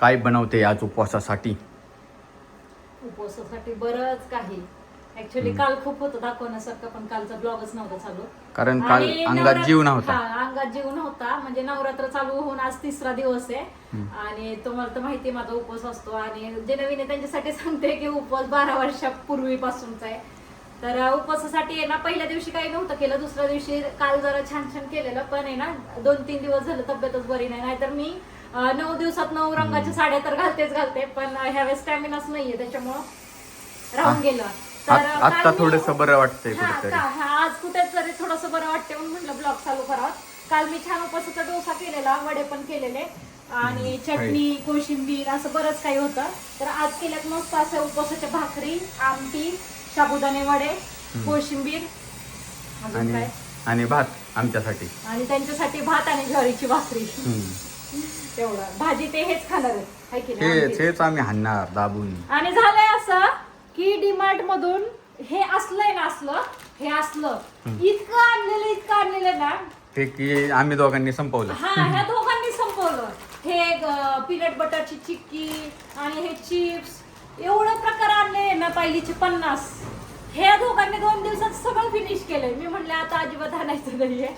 काय बनवते आज उपवासासाठी? उपवासासाठी बरंच काही. ऍक्च्युली काल खूप होतं दाखवण्यासारखं पण कालचा ब्लॉगच नव्हता चालू. कारण काल आणि अंगात नवरात्र- जीव नव्हता. हा, अंगात जीव नव्हता. म्हणजे नवरात्र चालू होऊन आज तिसरा दिवस आहे. आणि तुम्हाला तर माहिती आहे माझा उपवास असतो. आणि जे नवीन आहे त्यांच्यासाठी सांगते की उपवास बारा वर्षापूर्वीपासूनचा आहे. तर अं, उपवासासाठी आहे ना पहिल्या दिवशी काही नव्हतं केलं. दुसऱ्या दिवशी काल जरा छान छान केलेलं. पण आहे ना दोन तीन दिवस झालं तब्येतच बरी नाही. नाहीतर मी नऊ दिवसात नऊ रंगाच्या साड्या तर घालतेच घालते पण ह्यावेळेस स्टॅमिनाच नाहीये त्याच्यामुळं राहून गेलं. तर आत- थोडस बरं वाटतंय कुठेतरी. आज कुठेतरी थोडस बरं वाटते म्हणून म्हटलं ब्लॉग चालू करावा. काल मी छान उपासाचा डोसा केलेला वडे पण केलेले आणि चटणी कोशिंबीर असं बरंच काही होतं. तर आज केल्यात मस्त असं उपवासाच्या भाकरी आमटी साबुदाणे वडे कोशिंबीर. अजून काय? आणि भात आमच्यासाठी. आणि त्यांच्यासाठी भात आणि ज्वारीची भाकरी. तेवढं भाजी ते हेच खाणार आहेत. हाय की नाही? हेच आमटी. हेच आम्ही हाणणार दाबून. आणि झालंय असं की डीमार्ट मधून हे असलंय ना असलं हे असलं. इतकं आणलेलं इतकं आणलेलं ना. ते की आम्ही दोघांनी संपवलं. हा ह्या दोघांनी संपवलं. हे पीनट बटरची चिक्की आणि हे चिप्स एवढं प्रकार आणले ना पायलीचे पन्नास. ह्या दोघांनी दोन दिवसात सगळं फिनिश केलंय. मी म्हणले आता अजिबात आणायचं नाहीये.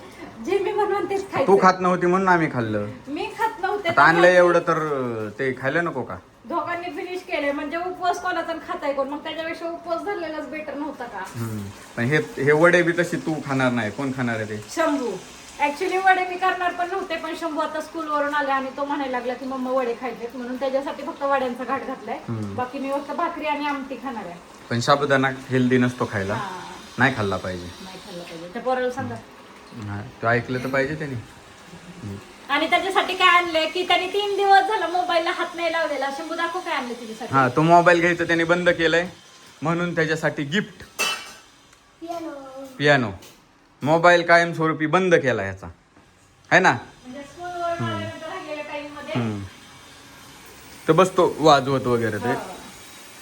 जे मी म्हणून तेच तू खायचं. खात नव्हती म्हणून आम्ही खाल्लं. मी खात आता आणलं एवढं तर ते खायला नको का? दोघांनी फिनिश केले म्हणजे उपवास कोणाचा खाताय कोण? मग त्याच्यापेक्षा उपवास धरलेलाच बेटर नव्हता का? हम्म. पण हे हे वडे बी तशी तू खाणार नाही. कोण खाणार आहे ते? शंभू. ऍक्च्युली वडे मी करणार पण नव्हते पण शंभू आता स्कूल वरून आले आणि तो म्हणायला लागला की मम्मा वडे खायचे म्हणून त्याच्यासाठी फक्त वड्यांचा घाट घातलाय. बाकी मी फक्त भाकरी आणि आमटी खाणार आहे. पण साबुदाणा हेल्दी नसतो खायला. हा, नाही खाल्ला पाहिजे. नाही खाल्लं पाहिजे. त्या पोराला सांगा. तो ऐकलं तर पाहिजे त्याने. आणि त्याच्यासाठी काय आणलंय की त्याने तीन दिवस झाला मोबाईलला हात नाही लावलेला. शंभू दाखव काय आणलं तुझ्यासाठी हा तो मोबाईल घ्यायचा त्याने बंद केलंय. म्हणून त्याच्यासाठी गिफ्ट पियानो मोबाईल कायमस्वरूपी बंद केला ह्याचा है ना? म्हणजे स्कूल वरून आल्यानंतर राहिलेल्या टाइममध्ये. हम्म. तर बसतो वाजवत वगैरे ते.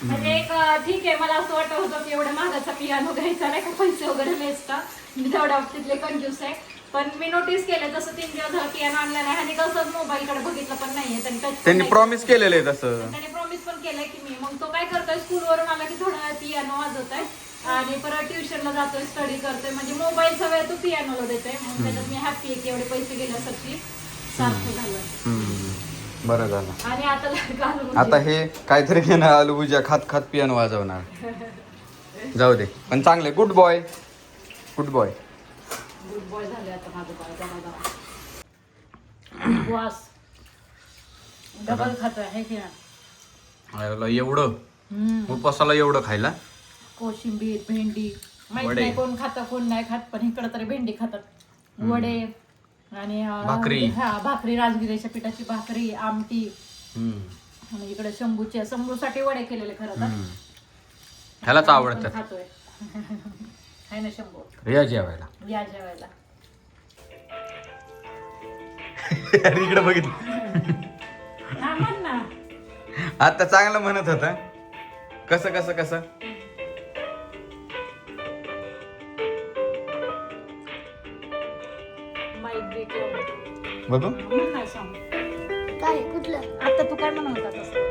म्हणजे एक अं, ठीक आहे मला असं वाटत होतं की एवढ्या महागाचा पियानो घ्यायचा नाही का पैसे वगैरे वेस्ट मी तेवढ्या बाबतीतले कंजूस आहे. पण मी नोटीस केलं जसं तीन दिवस झालं पियानो आणला नाही आणि कसंच मोबाईल कडे बघितलं पण नाहीये त्यांनी touch पण त्यांनी नाही प्रॉमिस केलं. केलेलं आहे तसं. त्याने प्रॉमिस पण केलंय की मी. मग तो काय करतोय स्कूल वरून आला की थोडा वेळ पियानो वाजवतोय आणि परत ट्युशनला जातोय स्टडी करतोय. म्हणजे मोबाईलचा वेळ तो पियानोला देतोय. मग त्याच्यात मी हॅपी आहे की एवढे पैसे गेल्यासाठी सारखं झालं. हम्म. बरं झालं. आणि आता घालून आता हे काहीतरी घेणार आलू भुजिया खात खात पियानो वाजवणार. जाऊ दे. पण चांगले. Good boy good boy boy झाले आता माझं बाळ जरा जरा उपवास डबल खातोय हे की नाही एवढं? हम्म. एवढं खायला? कोशिंबीर भेंडी. माहीत वडे. नाही कोण खातं कोण नाही खात पण इकडं तरी भेंडी खातात. वडे आणि अं, भाकरी. हा भाकरी राजगिरीच्या पिठाची भाकरी आमटी. हम्म. आणि इकडे शंभूचे शंभूसाठी वडे केलेले खरं तर. हम्म. ह्यालाच आवडतं. पण खातोय. आहे ना शंभू? या जेवायला. या जेवायला. इकडे बघितलं. हा आता चांगलं म्हणत होता. कसं कसं कसं. बघू. काय कुठलं? आता तू काय म्हणत होता तसं?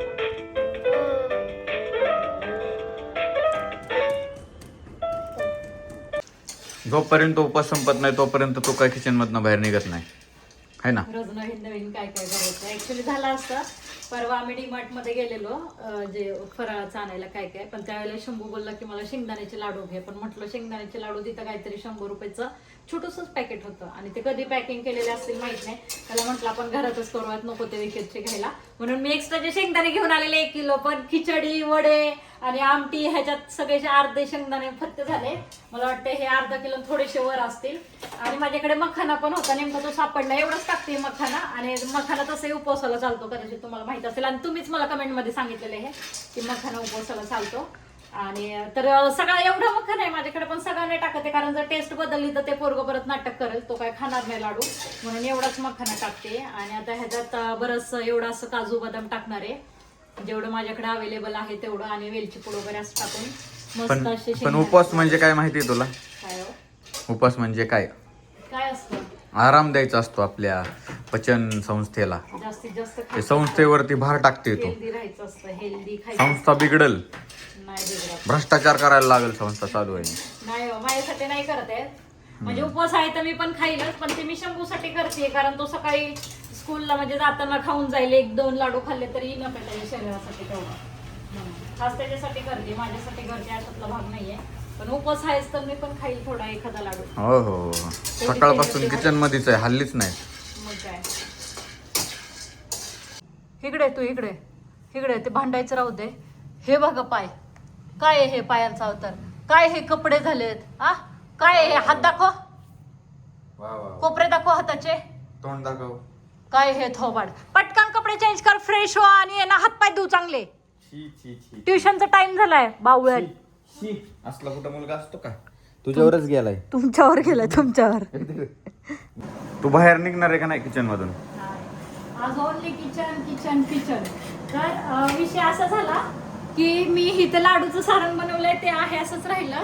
जोपर्यंत उपवास संपत नाही तोपर्यंत तो काय किचन मधनं बाहेर निघत नाही. आहे ना? रोज नवीन नवीन काय काय करायचं. ऍक्च्युली झालं असतं. परवा आम्ही डीमार्टमध्ये गेलेलो अं, जे फराळाचं आणायला काय काय. पण त्यावेळेला शंभू बोलला की मला शेंगदाण्याचे लाडू घे. पण म्हटलं शेंगदाण्याचे लाडू तिथं काहीतरी शंभर रुपयाचं छोटंसंच पॅकेट होतं. आणि ते कधी पॅकिंग केलेले असतील माहीत नाही. त्याला म्हटलं आपण घरातच करूयात नको ते विकेटचे घ्यायला. म्हणून मी एक्स्ट्राचे शेंगदाणे घेऊन आलेले एक किलो पण खिचडी वडे आणि आमटी ह्याच्यात सगळेचे अर्धे शेंगदाणे फत्ते झाले. मला वाटतं हे अर्धा किलो थोडेसे वर असतील. आणि माझ्याकडे मखाना पण होता. नेमका तो सापडला एवढंच टाकते मखाना. आणि मखाना तसंही उपवासाला चालतो कदाचित तुम्हाला माहीत असेल. आणि तुम्हीच मला कमेंटमध्ये सांगितलेलं आहे की मखाना उपवासाला चालतो. आणि तर सगळा एवढा मखाना आहे माझ्याकडे पण सगळा नाही टाकत कारण जर टेस्ट बदलली तर ते पोरग परत नाटक करेल तो काय खाणार नाही लाडू. म्हणून एवढाच मखाना टाकते. आणि आता ह्याच्यात बरंच एवढं असं काजू बदाम टाकणार आहे. जेवढं माझ्याकडे अवेलेबल आहे तेवढं आणि वेलची पूड वगैरे असं टाकून पण मस्त असे पण. उपवास म्हणजे काय माहिती तुला? काय हो? उपवास म्हणजे काय? काय असतं? आराम द्यायचा असतो आपल्या पचन संस्थेला. जास्तीत जास्त ते संस्थेवरती भार टाकते तो. हेल्दी राहायचं असतं हेल्दी खायचं संस्था बिघडल. नाही बिघडत. भ्रष्टाचार करायला लागेल संस्था चालू आहे. नाही हो, माझ्यासाठी नाही करत म्हणजे उपवास आहे तर मी पण खाईलच पण ते मी शंभूसाठी करते कारण तो सकाळी स्कूलला म्हणजे जाताना खाऊन जाईल एक दोन लाडू खाल्ले तरी न त्याच्या शरीरासाठी तेवढं. म्हणून. खास त्याच्यासाठी करते माझ्यासाठी करते अशातला भाग नाहीये. पण उपवास आहेच तर मी पण खाईल थोडा एखादा लाडू. हो हो. हो. सकाळपासून किचन मध्येच आहे हल्लीच नाही. मग काय. इकडे तू इकडे. इकडे ते भांडायचं राहू दे. हे बघा पाय. काय हे पायांचा अवतार? काय हे कपडे झालेत? आ काय हे? हात दाखव. वा वा कोपरे दाखव हाताचे. तोंड दाखव. काय हे थोबाड? पटकन कपडे चेंज कर फ्रेश हो आणि ये ना हात पाय धुऊ चांगले. छी छी छी. ट्युशनचा टाइम झालाय बावळ्यात. छी असला कुठं मुलगा असतो का तुझ्यावरच गेलाय. तुमच्यावर गेलाय तुमच्यावर. तू बाहेर निघणार आहे का नाही किचन मधून? आज ओनली किचन किचन किचन तर अं, विषय असा झाला की मी इथं लाडूचं सारण बनवलंय ते आहे असंच राहिलं.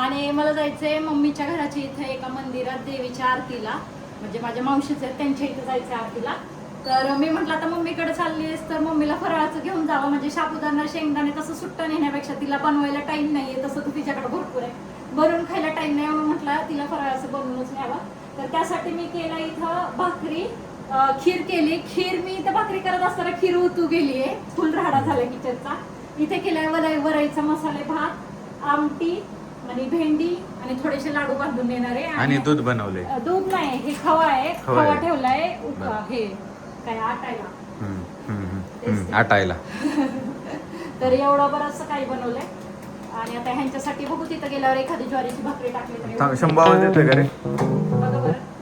आणि मला जायचंय मम्मीच्या घराच्या इथं एका मंदिरात देवीच्या आरतीला. म्हणजे माझ्या मावशीचे आहेत त्यांच्या इथं जायचं आरतीला. तर मी म्हटलं आता मम्मीकडे चाललीस तर मम्मीला फराळाचं घेऊन जावं. म्हणजे साबुदाणा शेंगदाणे तसं सुट्टं नेण्यापेक्षा तिला बनवायला टाईम नाहीये तसं तू तिच्याकडे भरपूर आहे. भरून खायला टाईम नाही म्हणून म्हटलं तिला फराळाचं बनवूनच न्यावं. तर त्यासाठी मी केलं इथं भाकरी खीर केली. खीर मी इथं भाकरी करत असताना खीर उतू गेली आहे फुल राहडा झाला किचनचा इथे केलाय वराई वराईचा मसाले भात आमटी आणि भेंडी आणि थोडेसे लाडू बांधून देणार आहे आणि दूध बनवले दूध नाही हे खवा आहे. खवा खवा आहे. ठेवलाय उक-. हे काय आटायला. हम्म, हम्म, हम्म, हम्म, आटायला. तर एवढं बरंचसं काही बनवलंय. आणि आता ह्यांच्यासाठी बघू तिथं गेल्यावर एखादी ज्वारीची भाकरी टाकली तरी थांब, शंभू आवाज येतोय का रे बघा बरं.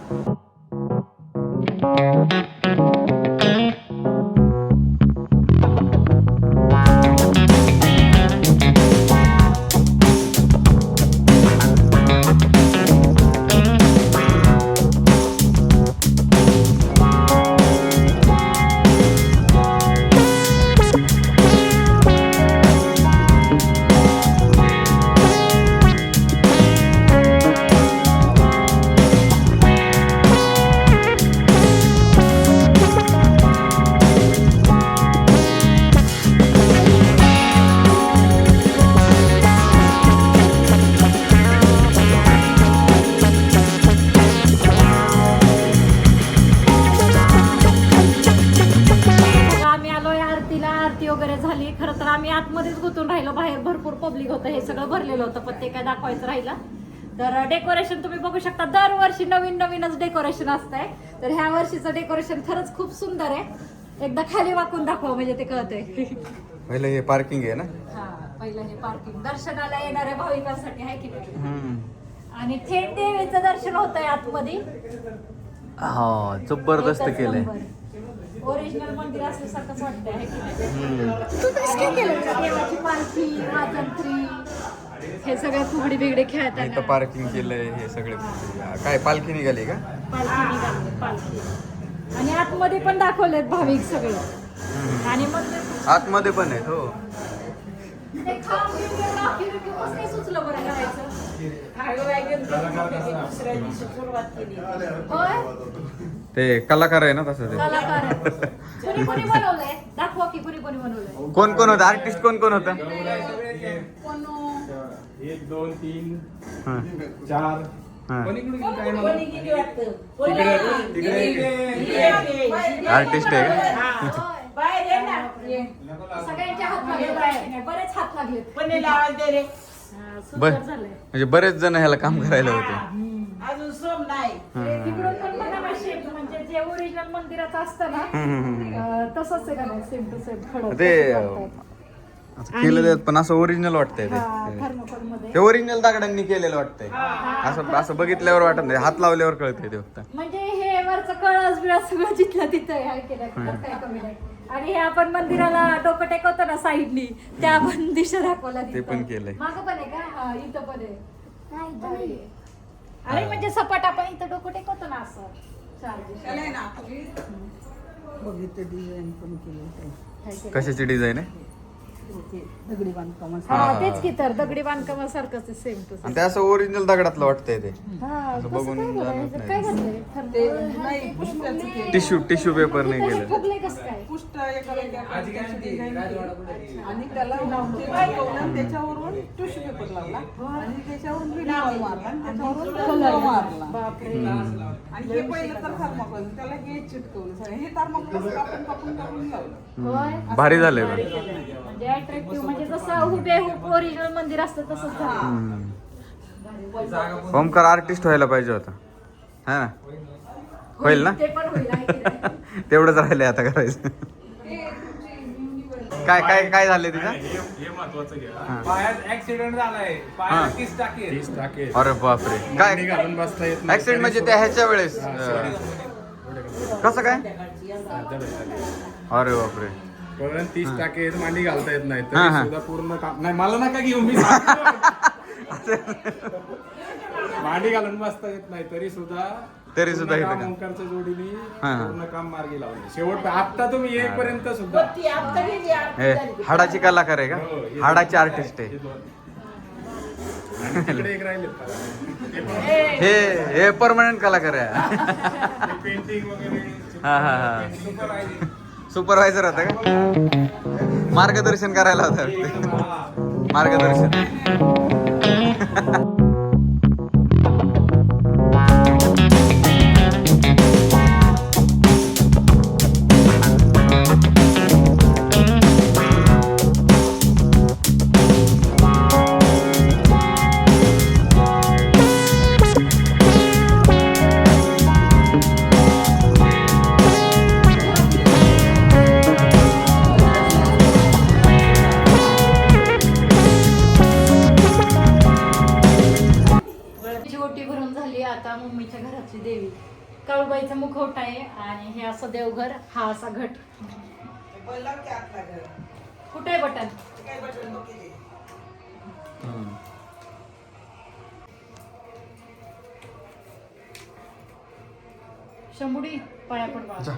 होतं हे सगळं भरलेलं होतं पण ते काय दाखवायचं राहिलं. तर डेकोरेशन तुम्ही बघू शकता. दरवर्षी नवीन नवीनच डेकोरेशन असतंय. तर ह्या वर्षीचं डेकोरेशन खरंच खूप सुंदर आहे. एकदा खाली वाकून दाखवा म्हणजे ते कळतंय. पहिलं हे पार्किंग आहे ना? हा पहिलं हे पार्किंग दर्शनाला येणाऱ्या भाविकांसाठी आहे की नाही. आणि थेट देवीचं दर्शन होतंय आतमध्ये. हा जबरदस्त केलंय. ओरिजिनल मंदिर असल्यासारखंच वाटतंय आहे की नाही? हम्म. देवाची पालखी वाजंत्री हे सगळे फुगडी बिगडी इथं खेळतात पार्किंग केलंय हे सगळे. काय पालखी निघाली का? पालखी निघाली पालखी. आणि आतमध्ये पण दाखवलेत भाविक सगळे. आणि मग आतमध्ये पण आहे हो. सुचलं बरं करायचं? होय? ते कलाकार आहे ना तसं ते. कलाकार आहे. कोणी कोणी बनवलंय? दाखवा की कोणी कोणी बनवलंय. कोण कोण होतं? आर्टिस्ट कोण कोण होतं? कोण? एक दोन तीन हा, चार. हा. कोणी कोणी? आर्टिस्ट आहे का? सगळ्यांचे हात लागले बाहेर. बरेच हात लागले. हा, बर. सुंदर झालंय. म्हणजे बरेच जण ह्याला काम करायला होते. अजून सोम नाही. तिकडून पण बघा ना shape, म्हणजे जे ओरिजिनल मंदिराचं असतं ना. अं, तसंच आहे का नाही? सेम टू सेम खडक ते. असं केलेलं आहे, पण असं ओरिजिनल वाटतंय हा, ते मध्ये ते ओरिजिनल दगडांनी केलेलं वाटतंय. असं असं बघितल्यावर वाटत नाही. हात लावल्यावर कळतंय ते फक्त. म्हणजे हे वरचं कळस बिळस सगळं जिथलं तिथं आहे हाय केलं काय कमी नाही. आणि हे आपण मंदिराला डोकं टेकवतो ना साईडनी त्या पण दिशा दाखवला ते पण केलंय. मागं पण आहे का? हा इथं पण आहे. अरे म्हणजे सपाट आपण इथं डोकं टेकवतो ना असं. बघितलं डिझाईन पण केलं. कशाची डिझाईन आहे? दगडी बांधकाम हा तेच की तर दगडी बांधकामासारखंच सेम टू आणि ते असं ओरिजिनल दगडातलं वाटतंय ते. हा असं बघून? जाणवत नाही. घातलंय? ते नाही पुष्टाचं ते टिश्यू टिश्यू पेपर नाही त्याच्यात केलं फुगलंय कसं काय? पुष्ट एका वेगळ्या प्रकारची design केली. आणि त्याला ते त्याच्यावरून टिश्यू पेपर लावला. आणि त्याच्यावरून मारला आणि त्याच्यावरून कलर मारला. बापरे. आणि हे पहिलं तर थर्माकोल त्याला हे चिटकवलं. सगळं. हे थर्माकोल कापून कापून कापून लावलं. होय? भारी झालंय. म्हणजे अट्रॅक्टिव्ह म्हणजे जसं हुबेहूब ओरिजिनल मंदिर असतं तसंच झालं. ओमकार आर्टिस्ट व्हायला पाहिजे होता. हा ना? होईल ना? ते पण होईल आहे की नाही? तेवढंच राहिलंय आता करायचं. काय काय काय झालंय तिथं? हे हे महत्वाचं घ्या. हा. पायात ऍक्सिडेंट झालाय. हा. पायात तीस टाके. तीस टाके. अरे बापरे. गाडी काय? घालून बसता येत नाही. ऍक्सिडेंट म्हणजे त्या ह्याच्या वेळेस. हा, अं. कसं काय. अरे बापरे. कारण तीस टाके आहेत, मांडी घालता येत नाही हा. तरी सुद्धा पूर्ण काम नाही मला नका घेऊ मी सांगतो. मांडी घालून बसता येत नाही तरी सुद्धा तरी सुद्धा पूर्ण इथं काम काम. ओंकारच्या जोडीने हा, हा. पूर्ण काम मार्गी लावले शेवट आता तुम्ही येईपर्यंत सुद्धा ती आता गेली आरती हे. हाडाची कलाकार आहे हो, का हे हाडाची दोन. आर्टिस्ट आहे हे दोन. आणि तिकडे एक राहिले ते पण हे हे परमनंट कलाकार आहे पेंटिंग वगैरे हा, हा, हा. सुपरवायझर होता का? मार्गदर्शन करायला होता. मार्गदर्शन. काळूबाईचा मुखवटा आहे आणि हे असं देवघर हा असा घट. कुठे आहे बटन. शंभुडी पाया पड बाळा. जा.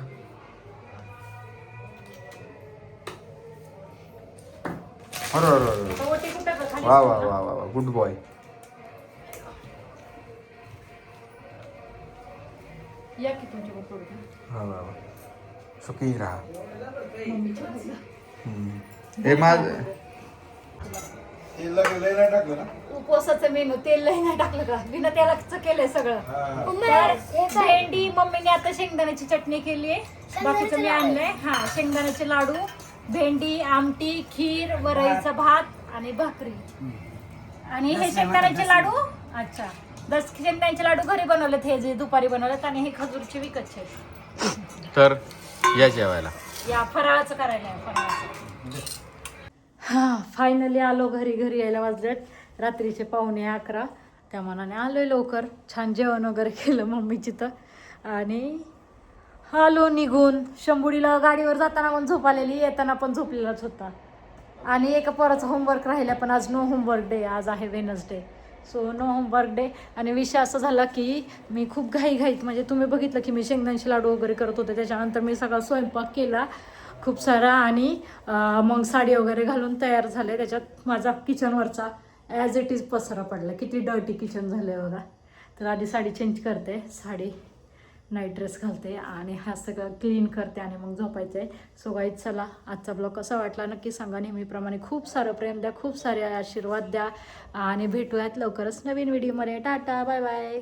अरे अरे वा? वा वा वा गुड बॉय सुखी राहा. हम्म. हे माझ उपवासाचं मेनू तेल लई नाही टाकलं का? बिना तेलाचं केलंय सगळं. तर भेंडी मम्मीने आता शेंगदाण्याची चटणी केली आहे बाकीचं मी आणलंय. हा शेंगदाण्याचे लाडू भेंडी आमटी खीर वरईचा भात आणि भाकरी. आणि हे शेंगदाण्याचे लाडू? अच्छा. दस शेंगदाण्याचे लाडू घरी बनवलेत हे जे दुपारी बनवलेत आणि हे खजूरचे विकतचे आहेत. तर या जेवायला. या फराळाचं करायला आहे, फराळाचं. हा फायनली आलो घरी घरी यायला वाजलेत. रात्रीचे पावणे अकरा. त्या मनाने आलोय लवकर. छान जेवण वगैरे केलं मम्मीची तर. आणि आलो निघून. शंभुडीला गाडीवर जाताना पण झोप आलेली येताना पण झोपलेलाच होता. आणि एका पोराचं होमवर्क राहिलं पण आज नो होमवर्क डे आज आहे Wednesday so no homework day आणि विषय असा झाला की मी खूप घाईघाईत म्हणजे तुम्ही बघितलं की मी शेंगदाण्याचे लाडू वगैरे करत होते. त्याच्यानंतर मी सगळा स्वयंपाक केला खूप सारा आणि मग साडी वगैरे घालून तयार झाले. त्याच्यात माझा किचनवरचा ॲज इट इज पसरा पडला. किती डर्टी किचन झालं आहे बघा. तर आधी साडी चेंज करते. साडी नाईट ड्रेस घालते आणि हा सगळं क्लीन करते आणि मग झोपायचं आहे सो गाईत चला आजचा ब्लॉग कसा वाटला नक्की सांगा. नेहमीप्रमाणे खूप सारं प्रेम द्या खूप सारे आशीर्वाद द्या. आणि भेटूयात लवकरच नवीन व्हिडिओमध्ये टाटा बाय बाय